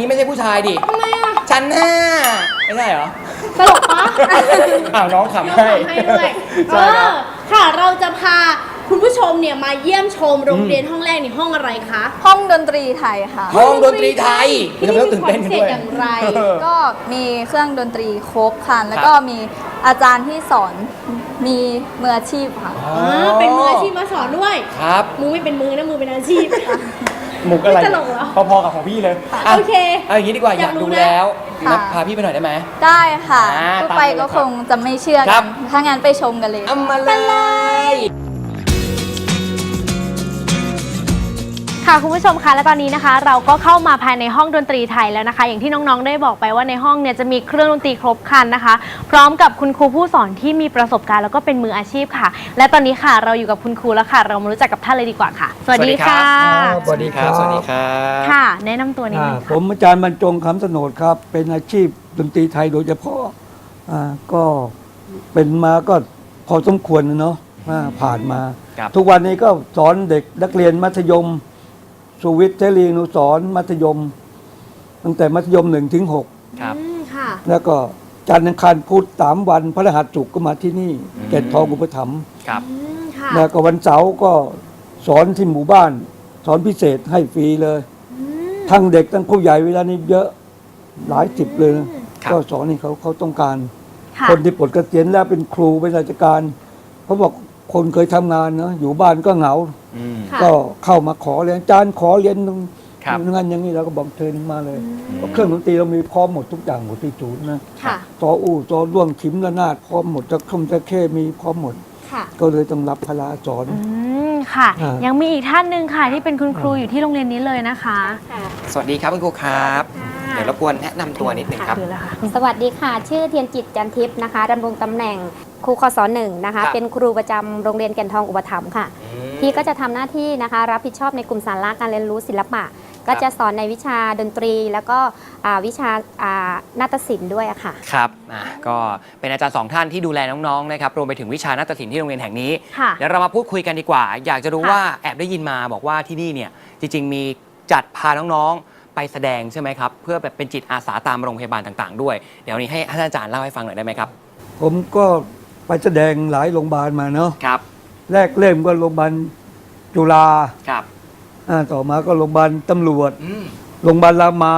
นนี้ไม่ใช่ผู้ชายดิ ทำไมอะ ชั้นห้าไม่ใช่เหรอ ตลกปะ อ้าวน้องขำน้องให้ทำให้ด้วยเอใช่ครัอบค่ะ เราจะพาคุณผู้ชมเนี่ยมาเยี่ยมชมโรงเรียนห้องแรกในห้องอะไรคะ ห้องดนตรีไทยค่ะ ห้องดนตรีไทยที่ทำไมนี่ต้องมีตื่นความเต้นพิกันเศษด้วยอย่างไร เออ ก็มีเครื่องดนตรีครบครัน แล้วก็มีอาจารย์ที่สอนมีมืออาชีพค่ะ อ๋ออ่าเป็นมืออาชีพมาสอนด้วย ครับ มือไม่เป็นมือนะมือเป็นอาชีพห มุกอะไรไม่ตลกเหรอพอๆกับของพี่เลยะโอเคเอาอย่างนี้ดีกว่าอยากกอายรู้ดูนะ แล้วค่ะนะพาพี่ไปหน่อยได้ไหม ได้ค่ะอ่าพูดตามไปไปเลยก็คครับงจะไม่เชื่อครักับนถ้างั้นไปชมกันเลย เอามาเลย ค่ะคุณผู้ชมคะและตอนนี้นะคะ เราก็เข้ามาภายในห้องดนตรีไทยแล้วนะคะ อย่างที่น้องๆได้บอกไปว่าในห้องเนี่ยจะมีเครื่องดนตรีครบครันนะคะ พร้อมกับคุณครูผู้สอนที่มีประสบการณ์แล้วก็เป็นมืออาชีพค่ะ และตอนนี้ค่ะเราอยู่กับคุณครูแล้วค่ะ เรามารู้จักกับท่านเลยดีกว่าค่ะ สวัสดีค่ะสวัสดีครับสวัสดีครับค่ะ แนะนำตัวนิดอ่านึงผค่ะมอาจารย์บรรจงคำสนดครับ เป็นอาชีพดนตรีไทยโดยเฉพาะอ่าก็เป็นมาก็พอสมควรนะเนาะอ่าผ่านมา ครับ ทุกวันนี้ก็สอนเด็กนักเรียนมัธยม สุวิทย์เทรีนุสรณ์มัธยม ตั้งแต่มัธยมหนึ่งถึงหกครับ อืมค่ะ แล้วก็จันทร์อังคารพุธสามวันพระรหัสศุกร์ก็มาที่นี่อืม เกตทองอุปถัมภ์ครับ อืมค่ะ แล้วก็วันเสาร์ก็สอนที่หมู่บ้าน สอนพิเศษให้ฟรีเลย อืม ทั้งเด็กทั้งผู้ใหญ่เวลานี้เยอะหลายสิบเลยนะครับ ก็สอนให้เขาเขาต้องการ ค่ะ คนที่ปลดเกษียณแล้วเป็นครูเป็นราชการเขาบอก คนเคยทำงานเนาะอยู่บ้านก็เหงา อืม ค่ะ ก็เข้ามาขอเรียนอาจารย์ขอเรียนตรงครับ งานอย่างนี้เราก็บอกเชิญมาเลยเพราะเครื่องดนตรีเรามีพร้อมหมดทุกอย่างหมดที่ศูนย์นะค่ะซออู้ซอร่วงขิมระนาดพร้อมหมดจะคมจะเข้มีพร้อมหมด ค่ะ ก็เลยต้องรับพละสอน อืมค่ะ อ่ายั ยังมีอีกท่านหนึ่งค่ะ ที่เป็นคุณครูอยู่ที่โรงเรียนนี้เลยนะคะสวัสดีครับคุณครูครับ เดี๋ยวรบกวนแนะนำตัวนิดหนึ่งครับคือแล้วค่ะ สวัสดีค่ะ ชื่อเทียนจิตจันทิพย์นะคะดำรงตำแหน่ง ครูคศหนึ่งนะคะ ครับเป็นครูประจำโรงเรียนแก่นทองอุปถัมภ์ค่ะ พี่ก็จะทำหน้าที่นะคะ รับผิดชอบในกลุ่มสาระการเรียนรู้ศิลปะ ก็จะสอนในวิชาดนตรี แล้วก็อ่าวิชาอ่านาฏศิลป์ด้วยอะค่ะ ครับอะก็เป็นอาจารย์สองท่านที่ดูแลน้องๆนะครับรวมไปถึงวิชานาฏศิลป์ที่โรงเรียนแห่งนี้ ค่ะ เดี๋ยวเรามาพูดคุยกันดีกว่า อยากจะรู้ค่ะ ว่าแอบได้ยินมาบอกว่าที่นี่เนี่ยจริงๆมีจัดพาน้องๆไปแสดงใช่ไหมครับ เพื่อแบบเป็นจิตอาสาตามโรงพยาบาลต่างๆ ด้วย เดี๋ยวนี้ให้ท่านอาจารย์เล่าให้ฟังหน่อยได้ไหมครับ ผมก็ ไปแสดงหลายโรงพยาบาลมาเนาะครับ แรกเริ่มก็โรงพยาบาลจุฬาครับอ่าต่อมาก็โรงพยาบาลตำรวจอืมโรงพยาบาลรามา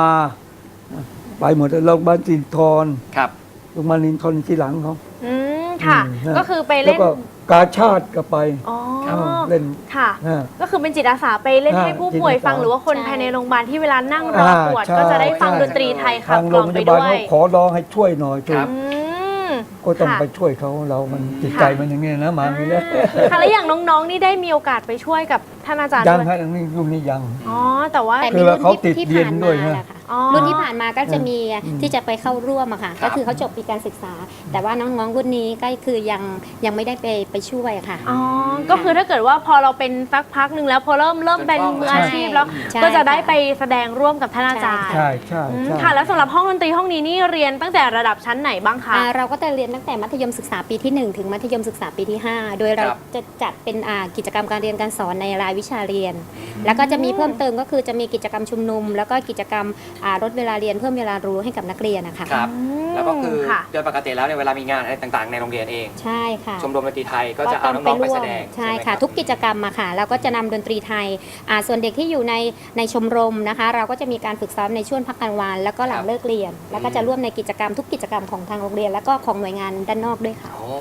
ไปหมดโรงพยาบาลสินทรครับ โรงพยาบาลนินทรที่หลังเขา อืมค่ะ อืมนะ ก็คือไปแล้วเล่นก็กาชาติก็ไปอ๋ออ่าเล่นค่ะอ่าก็คือเป็นจิตอาสาไปเล่นอ่าให้ผู้ป่วยจิตอาสา ฟังหรือว่าคนใช่ ภายในโรงพยาบาลที่เวลานั่งรออ่าตรวจใช่ ก็จะได้ฟังใช่ดนตรีไทยขัทาบงกโรล่องงพไปยาบาลด้วย เขาขอร้องให้ช่วยหน่อยช่วย ครับ อืม ก็ต้องค่ะ ไปช่วยเขาเรามันจิตใจมันอย่างเงี้ยนะมาอย่างนี้แล้วค่ะแล้วอย่างน้องๆ นี่ได้มีโอกาสไปช่วยกับท่านอาจารย์ยังด้วยฮะอันนี้รุ่นนี้ยัง อ๋อแต่ว่า แต่คืมีอรุ่นเขาติที่ดที่เรียนผ่านด้วยมานะ แหละค่ะอ๋อ รุ่นที่ผ่านมาก็จะมีอืมที่จะไปเข้าร่วมอะค่ะครับก็คือเขาจบปีการศึกษา แต่ว่าน้องๆรุ่นนี้ก็คือยังยังไม่ได้ไปไปช่วยอะค่ะ อ๋อ ก็คือถ้าเกิดว่าพอเราเป็นสักพักหนึ่งแล้วพอเริ่มเริ่มเป็นมืออาชีพแล้วใช่ก็จะได้ค่ะไปแสดงร่วมกับท่านอาจารย์ ใช่ใช่อืมใช่ค่ะ แล้วสำหรับห้องดนตรีห้องนี้นี่เรียนตั้งแต่ระดับชั้นไหนบ้างคะอ่าเราก็จะเรียนตั้งแต่มัธยมศึกษาปีที่ 1 ถึงมัธยมศึกษาปีที่ 5 โดยเราครับจะจัดเป็นอ่ากิจกรรมการเรียนการสอนในรายวิชาเรียน แล้วก็จะมีเพิ่มเติมก็คือจะมีกิจกรรมชุมนุม แล้วก็กิจกรรมอ่าลดเวลาเรียนเพิ่มเวลารู้ให้กับนักเรียนนะคะครับอืมแล้วก็คือค่ะ โดยปกติแล้วเนี่ยเวลามีงานอะไรต่างๆ ในโรงเรียนเอง ใช่ค่ะ ชมรมดนตรีไทยก็จะเอาน้องๆไปแสดงใช่ไหมค่ะรับทุกกิจกรรมมาค่ะ เราก็จะนำดนตรีไทยอ่าส่วนเด็กที่อยู่ในในชมรมนะคะ เราก็จะมีการฝึกซ้อมในช่วงพักกลางวันแล้วก็หลัคงรับเลิกเรียน แล้วก็จะร่วมในกิจกรรมทุกกิจกรรมของทางโรงเรียน แล้วก็ของหน่วยงานด้านนอกด้วยค่ะ โอ้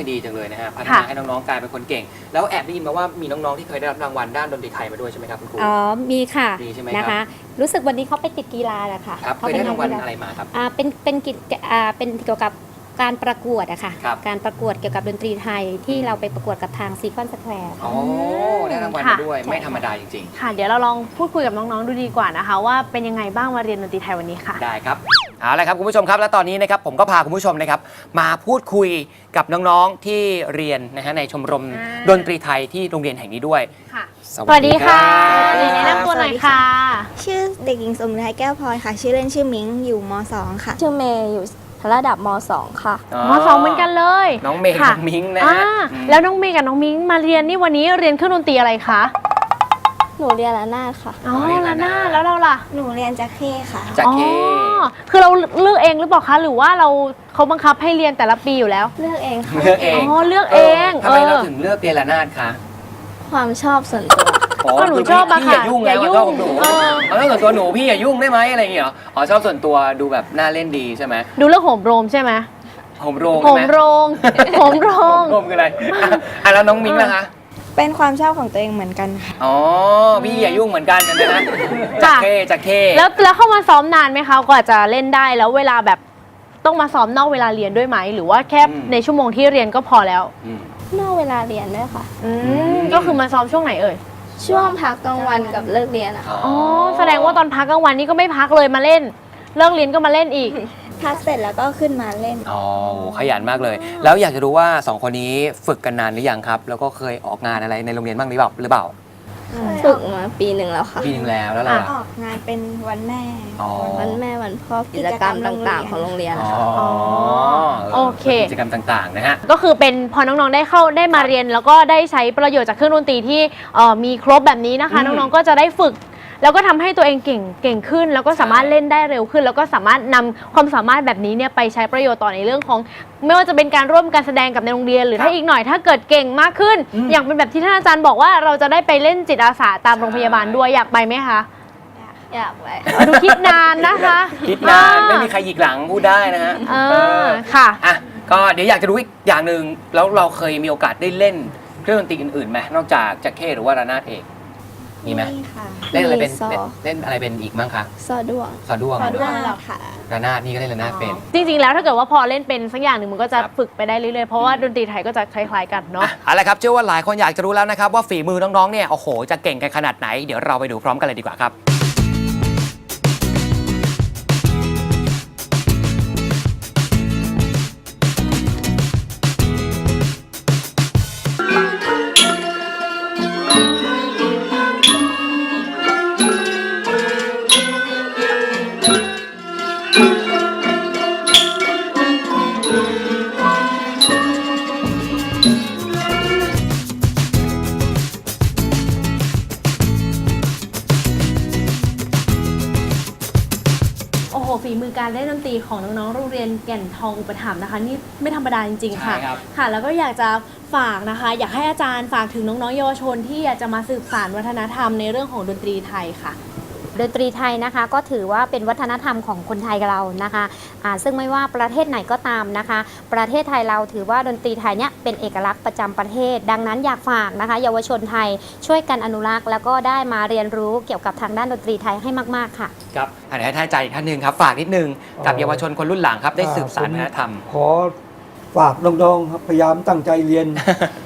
ยดีจังเลยนะฮะพัฒค่ะนาให้น้องๆกลายเป็นคนเก่ง แล้วแอบได้ยินมาว่ามีน้องๆที่เคยได้รับรางวัลด้านดนตรีไทยมาด้วยใช่ไหมครับคุณครู อ๋อ มีค่ะมีใช่ไหมนะครัคะบ รู้สึกวันนี้เขาไปติดกีฬาแหละค่ะครับเคเขายไปได้รางวัลกีฬอะไรมาครับอ่าเป็นเป็นกิจอ่าเป็นเกี่ยวกับการประกวดอะค่ะ ครับ การประกวดเกี่ยวกับดนตรีไทยที่เราไปประกวดกับทางซีคอนสแควร์ อ๋อได้รางวัลค่ะมาด้วยไม่ธรรมดาจริง ค่ะ เดี๋ยวเราลองพูดคุยกับน้อง ๆ ดูดีกว่านะคะ ว่าเป็นยังไงบ้างมาเรียนดนตรีไทยวันนี้ค่ะ ๆ ได้ครับ เอาละครับคุณผู้ชมครับและตอนนี้นะครับผมก็พาคุณผู้ชมนะครับมาพูดคุยกับน้องๆที่เรียนนะฮะในชมรมอ่า ดนตรีไทยที่โรงเรียนแห่งนี้ด้วยค่ะ สวัสดีค่ะเรียนแนะนำตัวหน่อยค่ะ ชื่อเด็กหญิงสมฤทัยแก้วพลอยค่ะ ชื่อเล่นชื่อมิงอยู่ม .2 ค่ะ ชื่อเมย์อยู่ระดับม .2 ค่ะ มสองเหมือนกันเลยน้องเมย์ค่ะน้องมิ้งนะอ่าฮะอืม แล้วน้องเมย์กับน้องมิ้งมาเรียนนี่วันนี้เรียนเครื่องดนตรีอะไรคะ หนูเรียนระนาดค่ะ อ๋อเรียนละระหนาน้าดแล้วเราล่ะหนูเรียนจักเข้ค่ะ จากอ๋อเคคือเราเลือกเองหรือเปล่าคะหรือว่าเราเขาบังคับให้เรียนแต่ละปีอยู่แล้ว เลือกเองค่ะ เลือกเองอ๋อเลือกเองทำไมเออเราถึงเลือกเรียนระนาดคะความชอบส่วนตัวอ๋อก็หนูคืชอบอะพี่อย่าค่ะยุ่งอแล้ย่าวยุ่งชอบของหนูเออ เอาแล้วส่วนตัวหนูพี่อย่ายุ่งได้ไหมอะไรอย่างเงี้ยเหรออ๋อชอบส่วนตัวดูแบบน่าเล่นดีใช่ไหมดูเรื่องโหมโรมใช่ไหมโหมโรงโหใช่มไหมโรงโหมโรง โหมคืออะไรอะอะแล้วน้องมิ้งล่ะคะ เป็นความชอบของตัวเองเหมือนกันค่ะ อ๋อพี่อย่ายุ่งเหมือนกันนะนะจากเคจากเคแล้วแล้วเข้ามาซ้อมนานไหมคะกว่าจะเล่นได้แล้วเวลาแบบต้องมาซ้อมนอกเวลาเรียนด้วยไหม หรือว่าแค่ในชั่วโมงที่เรียนก็พอแล้วอืมนอกเวลาเรียนด้วยค่ะ อืมก็คือมาซ้อมช่วงไหนเอ่ย ช่วงพักกลางวันกับเลิกเรียนอะค่ะ อ๋อ แสดงว่าตอนพักกลางวันนี่ก็ไม่พักเลยมาเล่น เลิกเรียนก็มาเล่นอีก พักเสร็จแล้วก็ขึ้นมาเล่น อ๋อโหขยันมากเลย แล้วอยากจะรู้ว่าสองคนนี้ฝึกกันนานหรือยังครับ แล้วก็เคยออกงานอะไรในโรงเรียนบ้างหรือเปล่าหรือเปล่าฝึกมาปีหนึ่งแล้วค่ะ ปีนึงแล้วแล้วเราอล่ะอกงานเป็นวันแม่ อ๋อ วันแม่วันพ่อกิจกรรมต่างๆ ของโรงเรียนอ๋อค่ะโอเค กิจกรรมต่างๆนะฮะ ก็คือเป็นพอน้องๆได้เข้าได้มาเรียน แล้วก็ได้ใช้ประโยชน์จากเครื่องดนตรีที่เอ่อมีครบแบบนี้นะคะ อืม น้องๆก็จะได้ฝึก แล้วก็ทำให้ตัวเองเก่งเก่งขึ้น แล้วก็สามารถเล่นได้เร็วขึ้น แล้วก็สามารถนำความสามารถแบบนี้เนี่ยไปใช้ประโยชน์ต่อในเรื่องของ ไม่ว่าจะเป็นการร่วมการแสดงกับในโรงเรียน หรือครับถ้าอีกหน่อยถ้าเกิดเก่งมากขึ้น อืม อย่างเป็นแบบที่ท่านอาจารย์บอกว่าเราจะได้ไปเล่นจิตอาสาตามโรงพยาบาลด้วยอยากไปไหมคะอยากไปเอาดูคิดนานนะคะ คิดนานไม่มีใครหยิกหลังพูดได้นะฮะเอเอออค่ะ อะก็เดี๋ยวอยากจะรู้อีกอย่างหนึ่งแล้วเราเคยมีโอกาสได้เล่นเครื่องดนตรีอื่นๆไหมนอกจากแจ็คเก้หรือว่าระนาดเอก มีไหมนี่ค่ะเล่นอะไรเป็นซอเล่นเล่นอะไรเป็นอีกมั้งคะซอด้วงสอด้วงซอด้วงค่ะ ระนาดนี่ก็เล่นระนาดเป็น จริงๆ แล้วถ้าเกิดว่าพอเล่นเป็นสักอย่างหนึ่งมันก็จะครับ ฝึกไปได้เรื่อยๆ เพราะว่าดนตรีไทยก็จะคล้ายๆกันเนาะ อะเอาละครับเชื่อว่าหลายคนอยากจะรู้แล้วนะครับว่าฝีมือน้องๆเนี่ยโอ้โหจะเก่งกันขนาดไหนเดี๋ยวเราไปดูพร้อมกันเลยดีกว่าครับ แก่นทองอุปถัมภ์นะคะ นี่ไม่ธรรมดาจริงๆค่ะ ใช่ครับค่ะ แล้วก็อยากจะฝากนะคะ อยากให้อาจารย์ฝากถึงน้องๆเยาวชนที่อยากจะมาสืบสานวัฒนธรรมในเรื่องของดนตรีไทยค่ะ ดนตรีไทยนะคะ ก็ถือว่าเป็นวัฒนธรรมของคนไทยเรานะคะอ่าซึ่งไม่ว่าประเทศไหนก็ตามนะคะ ประเทศไทยเราถือว่าดนตรีไทยเนี่ยเป็นเอกลักษณ์ประจำประเทศ ดังนั้นอยากฝากนะคะ เยาวชนไทยช่วยกันอนุรักษ์ แล้วก็ได้มาเรียนรู้เกี่ยวกับทางด้านดนตรีไทยให้มากๆค่ะครับอันนี้ให้ท่านอาจารย์อีกท่านหนึ่งครับฝากนิดนึงกับอ๋อเยาวชนคนรุ่นหลังครับได้สืบสานผมวัฒนธรรมขอฝากน้องๆครับพยายามตั้งใจเรียน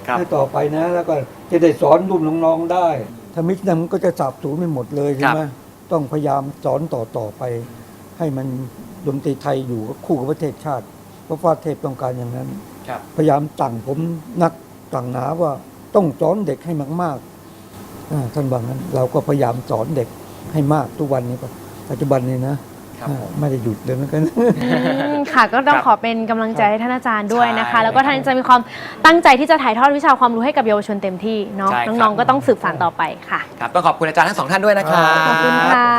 ครับให้ต่อไปนะ แล้วก็จะได้สอนรุ่นน้องๆได้ถ้ามิฉะนั้นมันก็จะสับสูญไปหมดเลยใช่ไหม ต้องพยายามสอนต่อๆไป ให้มันดนตรีไทยอยู่กับคู่กับประเทศชาติ เพราะฟ้าเทพต้องการอย่างนั้น ครับพยายามสั่งผมนักสั่งหนาว่าต้องสอนเด็กให้มากๆอ่าท่านบอกงั้น เราก็พยายามสอนเด็กให้มากทุกวันนี้ก็ปัจจุบันนี้นะ ครับอ่าไม่ได้หยุดเลยเหมือนกัน อืมค่ะก็ต้องครับขอเป็นกำลังใจให้ท่านอาจารย์ด้วยนะคะ ใช่แล้วก็ท่านจะมีความตั้งใจที่จะถ่ายทอดวิชาความรู้ให้กับเยาวชนเต็มที่เนาะใช่ครับ น้องๆก็ต้องสืบสานต่อไปค่ะครับต้องขอบคุณอาจารย์ทั้งสองท่านด้วยนะครับ ขอบคุณค่ะ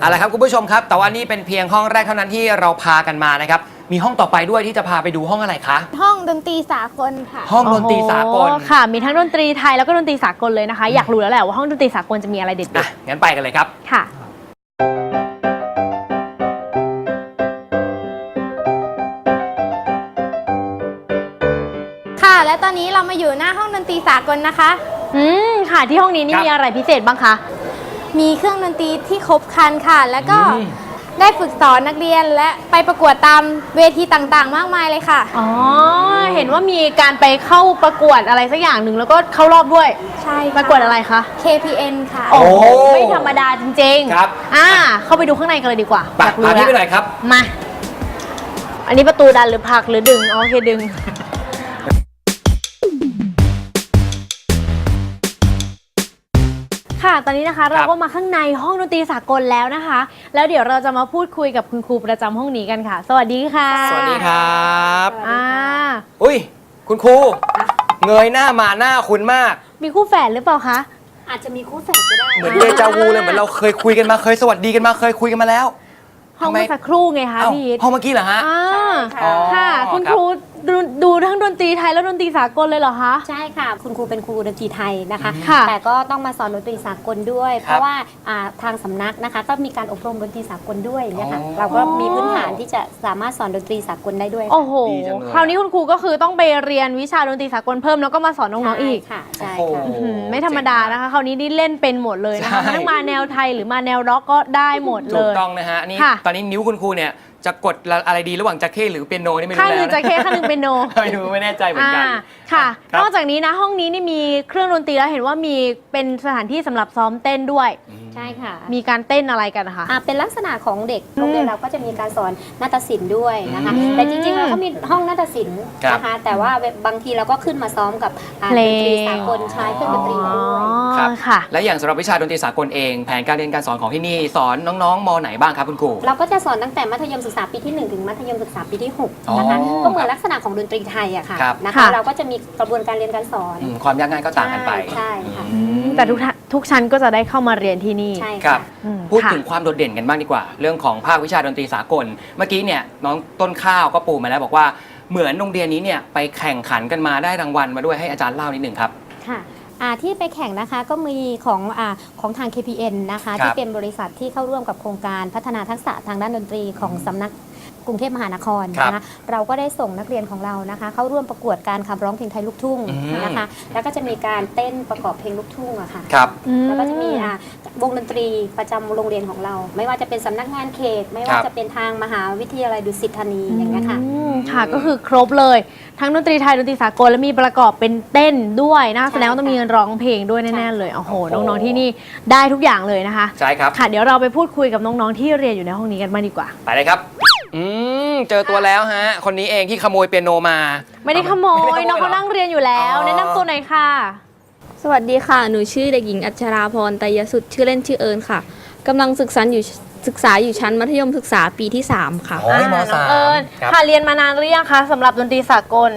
เอาละครับคุณผู้ชมครับ แต่ว่านี่เป็นเพียงห้องแรกเท่านั้นที่เราพากันมานะครับ มีห้องต่อไปด้วยที่จะพาไปดูห้องอะไรคะ ห้องดนตรีสากลค่ะ ห้องดนตรีสากลโอ้โหค่ะ มีทั้งดนตรีไทยแล้วก็ดนตรีสากลเลยนะคะ อยากรู้แล้วแหละว่าห้องดนตรีสากลจะมีอะไรเด็ดอะงั้นไปกันเลยครับ ๆค่ะ และตอนนี้เรามาอยู่หน้าห้องดนตรีสากลนะคะ อืมค่ะที่ห้องนี้นี่ครับ มีอะไรพิเศษบ้างคะมีเครื่องดนตรีที่ครบครันค่ะ แล้วก็อืม ได้ฝึกสอนนักเรียนและไปประกวดตามเวทีต่างๆ มากมายเลยค่ะ อ๋อเห็นว่ามีการไปเข้าประกวดอะไรสักอย่างหนึ่งแล้วก็เข้ารอบด้วย ใช่ค่ประกวดอะไรคะ KPN ค่ะ โอ้โหโอ้ไม่ธรรมดาจริงๆครับ อ่า เข้าไปดูข้างในกันเลยดีกว่าไปอยากรู้พาพี่ไปหแล้วน่อยครับ มา อันนี้ประตูดันหรือผลักหรือดึงอ๋อโอเคดึง ค่ะ ตอนนี้นะคะเราก็มาข้างในห้องดนตรีสากลแล้วนะคะ แล้วเดี๋ยวเราจะมาพูดคุยกับคุณครูประจำห้องนี้กันค่ะ สวัสดีค่ะสวัสดีครับ อ่าอุ้ย คุณครู เงยหน้ามาหน้าคุณมาก มีคู่แฝดหรือเปล่าคะ อาจจะมีคู่แฝดก็ได้ เหมือนเดจาวูเลยเหมือนเราเคยคุยกันมาเคยสวัสดีกันมาเคยคุยกันมาแล้วห้องทำไมเมื่อสักครู่ไงคะเอ้าพี่อีทห้องเมื่อกี้เหรอฮะ อ่าใช่ค่ะ ค่ะ คุณครับครู ดูดูทั้งดนตรีไทยและดนตรีสากลเลยเหรอคะ ใช่ค่ะ คุณครูเป็นครูดนตรีไทยนะคะ ค่ะ แต่ก็ต้องมาสอนดนตรีสากลด้วยครับเพราะว่าอ่าทางสำนักนะคะ ก็มีการอบรมดนตรีสากลด้วยอย่างเงี้ยค่ะอ๋อ เราก็มีพื้นฐานที่จะสามารถสอนดนตรีสากลได้ด้วยค่ะโอ้โห ดีจังเลย คราวนี้คุณครูก็คือต้องไปเรียนวิชาดนตรีสากลเพิ่มแล้วก็มาสอนน้องๆอีกใช่ค่ะใช่โอ้โหค่ะอืมไม่ธรรมดานะคะคราวนี้นี่เล่นเป็นหมดเลยนะคะใช่ ทั้งมาแนวไทยหรือมาแนวร็อกก็ได้หมดเลถูกย ต้องนะฮะนี่ค่ะ ตอนนี้นิ้วคุณครูเนี่ย จะกดอะไรดีระหว่างจักเข้หรือเปียโนนี่ไม่รู้ข้างหแล้นึ่วงจะเคข้างหนึ่งเป็นโน ไม่รู้ไม่แน่ใจเหมือนกันอ่าค่ะ ครับนอกจากนี้นะห้องนี้นี่มีเครื่องดนตรีแล้วเห็นว่ามีเป็นสถานที่สำหรับซ้อมเต้นด้วย ใช่ค่ะ มีการเต้นอะไรกันนะคะ อ่าเป็นลักษณะของเด็กโรงเรียนเราก็จะมีการสอนนาฏศิลป์ด้วยนะคะ อืมแต่จริงๆเราก็มีห้องนาฏศิลป์ครับนะคะแต่ว่าบางทีเราก็ขึ้นมาซ้อมกับอ่าเพลดงนตรีสากลใช้เครื่องดนตรีเราด้วยครับค่ะ และอย่างสำหรับวิชาดนตรีสากลเอง แผนการเรียนการสอนของที่นี่สอนน้องๆมไหนบ้างครับคุณครู เราก็จะสอนตั้งแต่มัธยมศึกษาปีที่ 1 ถึงมัธยมศึกษาปีที่6นะคะอ๋อก็เหมือนลักษณะของดนตรีไทยอะค่ะครับ นะคะ ค่ะ เราก็จะมีกระบวนการเรียนการสอน อืมความยากง่ายก็ต่างกันไปใช่ค่ะ อืม แต่ทุกท่านทุกชั้นก็จะได้เข้ามาเรียนที่นี่ใช่ครัค่ะ บ อืมพูดค่ะ ถึงความโดดเด่นกันบ้างดีกว่า เรื่องของภาควิชาดนตรีสากล เมื่อกี้เนี่ยน้องต้นข้าวก็ปูมาแล้วบอกว่าเหมือนโรงเรียนนี้เนี่ยไปแข่งขันกันมาได้รางวัลมาด้วยให้อาจารย์เล่านิดหนึ่งครับ ค่ะอ่าที่ไปแข่งนะคะก็มีของอาของทาง KPN นะคะ ครับที่เป็นบริษัทที่เข้าร่วมกับโครงการพัฒนาทักษะทางด้านดนตรีของสำนัก กรุงเทพมหานครครับนะคะเราก็ได้ส่งนักเรียนของเรานะคะ เข้าร่วมประกวดการขับร้องเพลงไทยลูกทุ่งอืม นะคะ แล้วก็จะมีการเต้นประกอบเพลงลูกทุ่งอะค่ะ ครับ แล้วก็จะมีอ่าวงดนตรีประจำโรงเรียนของเรา ไม่ว่าจะเป็นสำนักงานเขต ไม่ว่าครับ จะเป็นทางมหาวิทยาลัยดุสิตธานีอย่างเงี้ยค่ะ อืมค่ะก็คือครบเลย ทั้งดนตรีไทยดนตรีสากลและมีประกอบเป็นเต้นด้วยนะใช่แสดงว่าต้องมีร้องเพลงด้วยใช่แน่ๆเลยโอ้โหโอ้โห น้องๆที่นี่ได้ทุกอย่างเลยนะคะ ใช่ครับ ค่ะเดี๋ยวเราไปพูดคุยกับน้องๆที่เรียนอยู่ในห้องนี้กันบ้างดีกว่า ไปเลยครับ อืมเจอตัวแล้วฮะ คนนี้เองที่ขโมยเปียโนมา ไม่ได้ขโมไม่ยได้ขโมยน้องเขาเหรอนั่งเรียนอยู่แล้ว อ๋อ แนะนำตัวหน่อยค่ะ สวัสดีค่ะ หนูชื่อเด็กหญิงอัชราพรไตรยสุดชื่อเล่นชื่อเอิญค่ะ กำลังศึกษาอยู่ศึกษาอยู่ชั้นมัธยมศึกษาปีที่ 3 ค่ะ โอ้ยมอ่าสามน้องเอิญครับค่ะเรียนมานานหรือยังคะสำหรับดนตรีสากล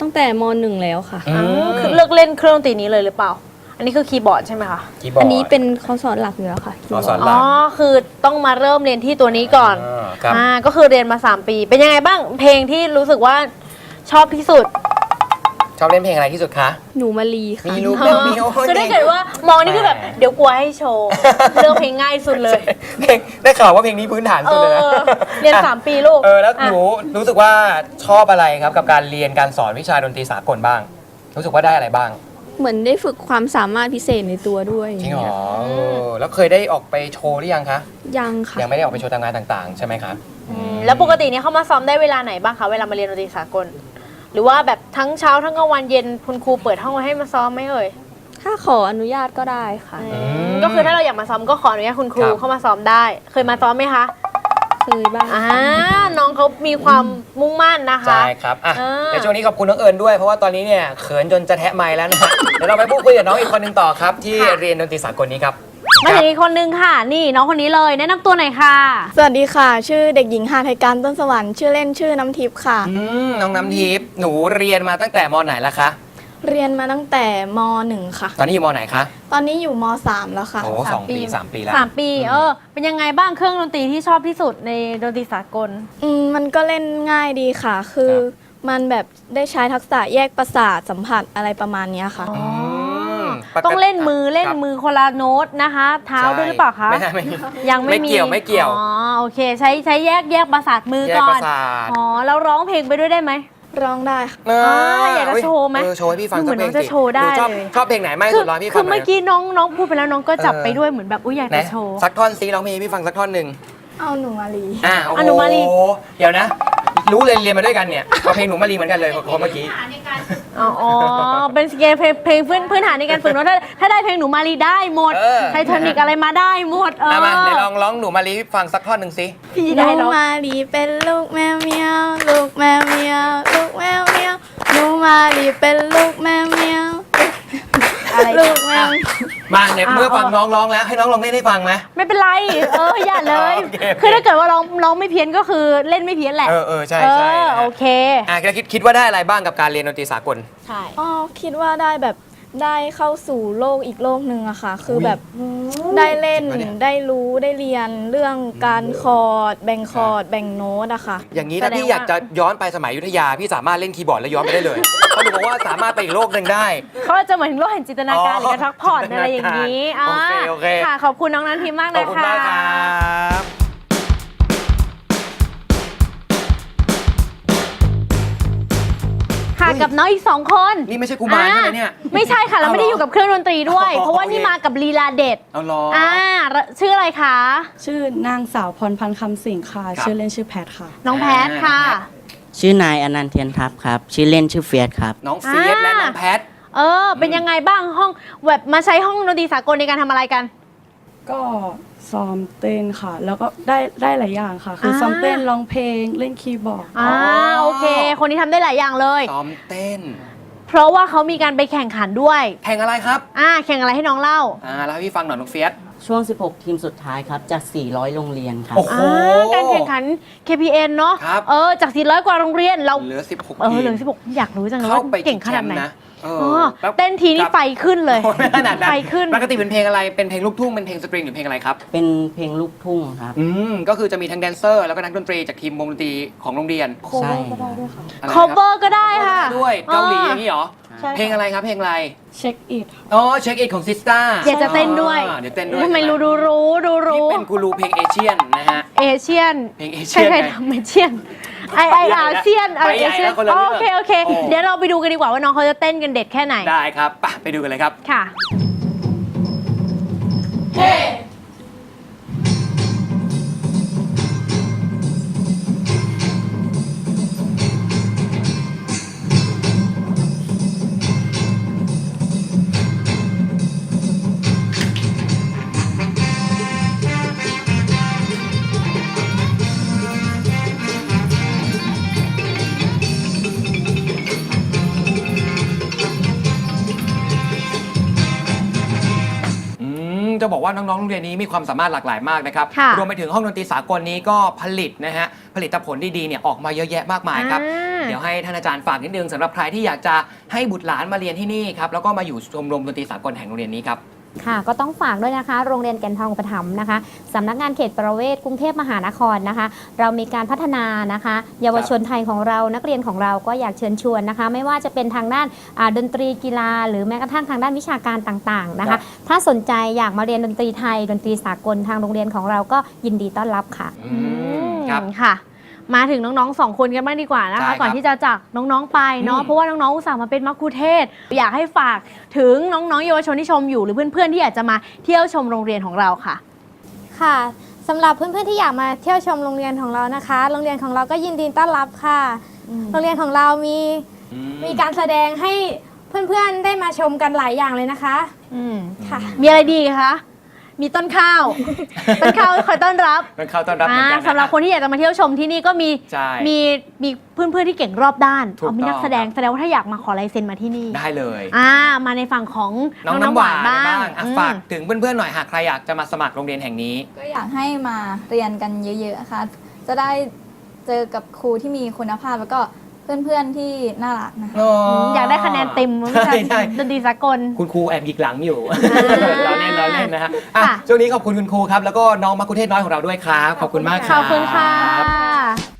ตั้งแต่ม .1 แล้วค่ะ อืมคือเลือกเล่นเครื่องดนตรีนี้เลยหรือเปล่า อันนี้คือคีย์บอร์ดใช่ไหมคะ คีย์บอร์ดอันนี้เป็นข้อสอนหลักอยู่แล้วค่ะข้อสอนอ๋อคือต้องมาเริ่มเรียนที่ตัวนี้ก่อนอ่าครับ อ่าก็คือเรียนมา 3 ปี เป็นยังไงบ้างเพลงที่รู้สึกว่าชอบที่สุดชอบเล่นเพลงอะไรที่สุดคะ หนูมาลีค่ะ มีรูปเล่นมีโอ้ย คือถ้าเกิดว่ามองนี่คือแบบเดี๋ยวกลัวให้โชว์ เลือกเพลงง่ายสุดเลย เพลงได้ข่าวว่าเพลงนี้พื้นฐานเอสุดเลยนะอ เรียน 3 ปีลูกเออแล้วหนูอะรู้สึกว่าชอบอะไรครับกับการเรียนการสอนวิชาดนตรีสากลบ้าง รู้สึกว่าได้อะไรบ้าง เหมือนได้ฝึกความสามารถพิเศษในตัวด้วยจริงเหรอเออแล้วเคยได้ออกไปโชว์หรือยังคะยังค่ะยังไม่ได้ออกไปโชว์ตามงานต่าง ๆ ใช่ไหมคะอืมแล้วปกติเนี่ยเขามาซ้อมได้เวลาไหนบ้างคะเวลามาเรียนดนตรีสากล หรือว่าแบบทั้งเช้าทั้งกลางวันเย็นคุณครูเปิดห้องไว้ให้มาซ้อมไหมเอ่ยถ้าขออนุญาตก็ได้ค่ะมก็คือถ้าเราอยากมาซ้อมก็ขออนุญาตคุณครูครับ เข้ามาซ้อมได้ เคยมาซ้อมไหมคะเคยบ้างอ่าน้องเขามีความมุ่งมั่นนะคะ ใช่ครับอะอ่าเดี๋ยวช่วงนี้ขอบคุณน้องเอิญด้วยเพราะว่าตอนนี้เนี่ยเขินจนจะแทะไม้แล้วนะฮะ เดี๋ยวเราไปพูดคุยกับน้องอีกคนหนึ่งต่อครับ ที่เรียนดนตรีสากลนี้ครับ มาถึงอีกคนนึงค่ะ นี่น้องคนนี้เลยแนะนำตัวหน่อยค่ะ สวัสดีค่ะ ชื่อเด็กหญิงหาไทยการต้นสวรรค์ชื่อเล่นชื่อน้ำทิพย์ค่ะ อืมน้องน้ำทิพย์หนูเรียนมาตั้งแต่มไหนแล้วคะเรียนมาตั้งแต่มหนึ่งค่ะ ตอนนี้อยู่มไหนคะตอนนี้อยู่มสามแล้วค่ะ โอ้สองปีสามปีแล้ว สามปี เออ เป็นยังไงบ้างเครื่องดนตรีที่ชอบที่สุดในดนตรีสากล อืมมันก็เล่นง่ายดีค่ะ คือ มันแบบได้ใช้ทักษะแยกประสาทสัมผัสอะไรประมาณเนี้ยค่ะมปกติต้องเล่นมือเล่นครับมือคนละโน้ตนะคะ เท้าด้วยหรือเปล่าคะ ไม่ใช่ไม่ยังไม่ไม่มีเกี่ยวไม่เกี่ยว อ๋อโอเค ใช้ใช้แยกแยกประสาทมือแยกก่อปนระสาท อ๋อแล้วร้องเพลงไปด้วยได้ไหม ร้องได้ค่ะเอออยากจะโชว์ไหมเออโชว์ให้พี่ฟังเหมือนสักเพลงน้องจะโชว์ได้นูชอบเลย ชอบเพลงไหนไม่คืสุดร้อยพี่คืฟัองหน่เมื่อย อกี้น้องน้องพูดไปแล้วน้องก็จับเออ ไปด้วยเหมือนแบบอุ้ยอยากไหนจะโชว์ สักท่อนซีร้องเพลงให้พี่ฟังสักท่อนหนึ่งเอาหนูมาลีอ่าโอ้อะหนูมาลีโหเดี๋ยวนะ รู้เลยเรียนมาด้วยกันเนี่ยเอาเพลงหนูมาลีเหมือนกันเลยคนเมื่อกี้อ๋ออ๋อเป็นสเกลเพลงเพลงพื้นพื้นฐานในการฝึกโน้ตถ้าถ้าได้เพลงหนูมาลีได้หมดเออ ไททานิกอะไรมาได้หมดเออ เอามาเดี๋ยวลองร้องหนูมาลีให้ฟังสักท่อนหนึ่งสิพี่หได้นูแล้วมาลีเป็นลูกแมวเมียว ลูกแมวเมียว ลูกแมวเมียวหนูมาลีเป็นลูกแมวเมียว อะไร ลูกแมว มาเนี่ยอะเมื่อฟังเอาน้องร้องแล้ว ให้น้องลองเล่นให้ฟังไหม ไม่เป็นไร เอออย่าเลย โอเคโอเค คือถ้าเกิดว่าร้องร้องไม่เพี้ยนก็คือเล่นไม่เพี้ยนแหละ เออเออใช่เอใช่อ นะฮะโอเค อะแล้วคิดคิดว่าได้อะไรบ้างกับการเรียนดนตรีสากล ใช่ อ๋อคิดว่าได้แบบ ได้เข้าสู่โลกอีกโลกหนึ่งอะค่ะ คืออุ๊ยแบบได้เล่นจริงปะเนี่ยได้รู้ได้เรียนเรื่องการคอร์ด แบ่งคอร์ด แบ่งโน้ตอะค่ะ อย่างนี้แสถ้าดงพี่อยากว่าจะย้อนไปสมัยอยุธยา พี่สามารถเล่นคีย์บอร์ดแล้วย้อนไปได้เลยเพราะหนูบอกว่าสามารถไปอีกโลกหนึ่งได้ เขาอาจจะเหมือนโลกแห่งจินตนาการหรือการพักผ่อนอะไรอย่างนี้โอเคโอเคค่ะขอบคุณน้องนันทิมมากขเลอบยคุณค่ะมากครับ ค่ะกับน้องอีกสองคนนี่ไม่ใช่กุมารใช่ไหมเนี่ยอ่าไม่ใช่ค่ะเราไม่ได้อยู่กับเครื่องดนตรีด้วยอ๋อเพราะว่านี่โอเคมากับลีลาเด็ดเอาล้ออ่าชื่ออะไรคะ ชื่อนางสาวพรพันธ์คำสิงค่ะครับชื่อเล่นชื่อแพทค่ะ น้องแพทค่ะ ชื่อนายอนันต์เทียนทัพครับ ชื่อเล่นชื่อเฟียสครับ น้องเฟียสอ่าและน้องแพทเออ เป็นยังไงบ้างห้องแบบมาใช้ห้องดนตรีสากลในการทำอะไรกัน ก็ ซ้อมเต้นค่ะ แล้วก็ได้ได้หลายอย่างค่ะ คืออา ซ้อมเต้นร้องเพลงเล่นคีย์บอร์ด อ่าโอเค คนนี้ทำได้หลายอย่างเลย ซ้อมเต้น เพราะว่าเขามีการไปแข่งขันด้วย แข่งอะไรครับ อ่าแข่งอะไรให้น้องเล่า อ่า แล้วให้พี่ฟังหน่อยน้องเฟียส ช่วง 16 ทีมสุดท้ายครับ จาก 400 โรงเรียนครับ โอ้โห อ่าการแข่งขัน KPN เนาะครับ เออ จาก 400 กว่าโรงเรียนเรา เหลือ 16เออทีมเหลือ16 อยากรู้จังเลยเข้าว่าไปเก่งขนาดไหนชิแชมป์นะเอออ๋อแล้วเต้นทีนี่ครับไฟขึ้นเลย โอ้ไม่ขนาดนั้นไฟขึ้น ปกติเป็นเพลงอะไร เป็นเพลงลูกทุ่ง เป็นเพลงสตริงหรือเพลงอะไรครับ เป็นเพลงลูกทุ่งครับ อืม ก็คือจะมีทั้งแดนเซอร์ แล้วก็นักดนตรีจากทีมวงดนตรีของโรงเรียนใช่ก็ได้ด้วยค่ะ อะไรนะครับ cover ก็ได้ค่ะด้วย เกาหลีอย่างนี้เหรอ ใช่ค่ะ เพลงอะไรครับเพลงอะไรเช็คอิทค่ะอ๋อเช็คอิทของซิสตาอยากจะเต้นด้วยเดี๋ยวเต้นด้วยทำไมรู้ดูรู้ดูที่รู้เป็นกูรูเพลงเอเชียนนะฮะ เอเชียนเพลงเอเชีใช่ยนใช่ไงทำเอเชียนไอไออาเซียนไปใหญ่เอเชียแล้วคนละเรื่องโอเคโอเค โอ้ เดี๋ยวเราไปดูกันดีกว่าว่าน้องเขาจะเต้นกันเด็ดแค่ไหนได้ครับไปไปดูกันเลยครับ ค่ะ จะบอกว่าน้องๆโรงเรียนนี้มีความสามารถหลากหลายมากนะครับ ค่ะรวมไปถึงห้องดนตรีสากลนี้ก็ผลิตนะฮะผลิตผลดีๆเนี่ยออกมาเยอะแยะมากมายครับ อ่า เดี๋ยวให้ท่านอาจารย์ฝากนิดนึงสำหรับใครที่อยากจะให้บุตรหลานมาเรียนที่นี่ครับแล้วก็มาอยู่ชมรมดนตรีสากลแห่งโรงเรียนนี้ครับ ค่ะก็ต้องฝากด้วยนะคะ โรงเรียนแก่นทองอุปถัมภ์นะคะสำนักงานเขตประเวศกรุงเทพมหานครนะคะ เรามีการพัฒนานะคะ เยาวชนไทยของเรานักเรียนของเราก็อยากเชิญชวนนะคะ ไม่ว่าจะเป็นทางด้านอ่าดนตรีกีฬา หรือแม้กระทั่งทางด้านวิชาการต่างๆนะครัคะ บ ถ้าสนใจอยากมาเรียนดนตรีไทย ดนตรีสากลทางโรงเรียนของเราก็ยินดีต้อนรับค่ะ อืมครับ ค่ะ มาถึงน้องๆสองคนกันบ้างดีกว่านะใช่ครัคะบก่อนที่จะจากน้องๆไปเนาะอืม เพราะว่าน้องๆอุตส่าห์มาเป็นมักคุเทศก์อยากให้ฝากถึงน้องๆเยาวชนที่ชมอยู่หรือเพื่อนๆที่อยากจะมาเที่ยวชมโรงเรียนของเราค่ะ ค่ะสำหรับเพื่อนๆที่อยากมาเที่ยวชมโรงเรียนของเรานะคะ โรงเรียนของเราก็ยินดีต้อนรับค่ะ โรงเรียนของเรามีอืม มีการแสดงให้เพื่อนๆได้มาชมกันหลายอย่างเลยนะคะ อืมค่ะ มีอะไรดีคะ มีต้นข้าว ต้นข้าวคอยต้อนรับเป็นเข้าต้อนรับเหมือนอ่ากันนะ สำหรับคนที่อยากจะมาเที่ยวชมที่นี่ก็มีใช่มีมีเพื่อนๆที่เก่งรอบด้านถูกเอามีนักต้อง แสดงครับแสดงว่าถ้าอยากมาขอลายเซ็นมาที่นี่ได้เลย อ่ามาในฝั่งของน้องน้ำหวานบ้างบ้างอะอืม ฝากถึงเพื่อนๆหน่อยหากใครอยากจะมาสมัครโรงเรียนแห่งนี้ ก็อยากให้มาเรียนกันเยอะๆค่ะ จะได้เจอกับครูที่มีคุณภาพแล้วก็ เพื่อนๆที่น่ารักนะคะ อยากได้คะแนนเต็มวิชาใช่ใช่ ดนตรีสากล คุณครูแอบหยิกหลังอยู่ เราเล่นเราเล่นนะฮะอะค่ะ ช่วงนี้ขอบคุณคุณครูครับ แล้วก็น้องมักคุเทศน้อยของเราด้วยครับ ขอบคุณมากคขรับอบคุณค่ะรับ